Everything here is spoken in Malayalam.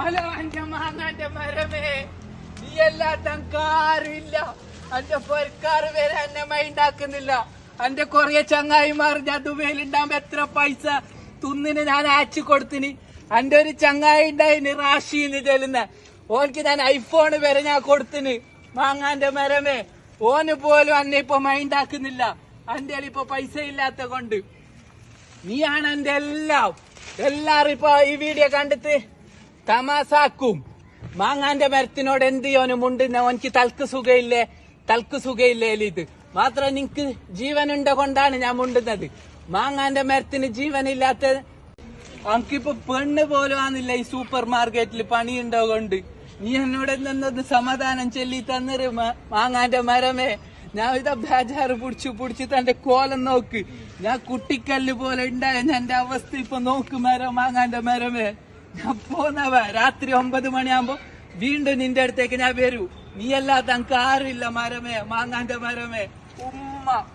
ഹലോ എന്റെ മാങ്ങാന്റെ മരമേ. നീ എല്ലാത്തം കാറില്ല എന്റെ പൊരക്കാറ് വരെ എന്നെ മൈൻഡാക്കുന്നില്ല. എന്റെ കൊറേ ചങ്ങായിമാർ ഞാൻ ദുബൈയിലുണ്ടാകുമ്പോ എത്ര പൈസ തുന്നിന് ഞാൻ അയച്ചു കൊടുത്തിന്. എന്റെ ഒരു ചങ്ങായി ഉണ്ടായിന് റാഷിന്ന് ചെല്ലുന്ന. ഓനക്ക് ഞാൻ ഐഫോൺ വരെ ഞാൻ കൊടുത്തിന്. മാങ്ങാന്റെ മരമേ. ഓന് പോലും എന്നെ ഇപ്പൊ മൈൻഡാക്കുന്നില്ല. എന്റെ ഇപ്പൊ പൈസ ഇല്ലാത്ത കൊണ്ട്. നീയാണ് എന്റെ എല്ലാം. എല്ലാരും ഇപ്പൊ ഈ വീഡിയോ കണ്ടിട്ട് തമാസാക്കും. മാങ്ങാന്റെ മരത്തിനോട് എന്ത് ചെയ്യാനും ഉണ്ട്? ഓനിക്ക് തൽക്ക് സുഖയില്ലേ? തൽക്ക് സുഖയില്ലേ ഇത് മാത്രം നിനക്ക് ജീവനുണ്ട കൊണ്ടാണ് ഞാൻ മുണ്ടുന്നത്. മാങ്ങാന്റെ മരത്തിന് ജീവനില്ലാത്ത എനിക്കിപ്പോ പെണ്ണ് പോലും ആന്നില്ല ഈ സൂപ്പർ മാർക്കറ്റിൽ പണിയുണ്ടോ കൊണ്ട് നീ എന്നോട് എന്തെന്നത് സമാധാനം ചൊല്ലി തന്നൊരു മാങ്ങാന്റെ മരമേ. ഞാൻ ഇതാ ബേജാറ് പിടിച്ചു പിടിച്ച് തന്റെ കോലം നോക്ക്. ഞാൻ കുട്ടിക്കല്ല് പോലെ ഉണ്ടായ എന്റെ അവസ്ഥ ഇപ്പൊ നോക്ക് മരം മാങ്ങാന്റെ മരമേ. ഞാൻ പോന്നവ. രാത്രി ഒമ്പത് മണിയാകുമ്പോ വീണ്ടും നിന്റെ അടുത്തേക്ക് ഞാൻ വരൂ. നീ അല്ലാത്ത ആരും ഇല്ല മരമേ. മാങ്ങാന്റെ മരമേ. ഉമ്മ.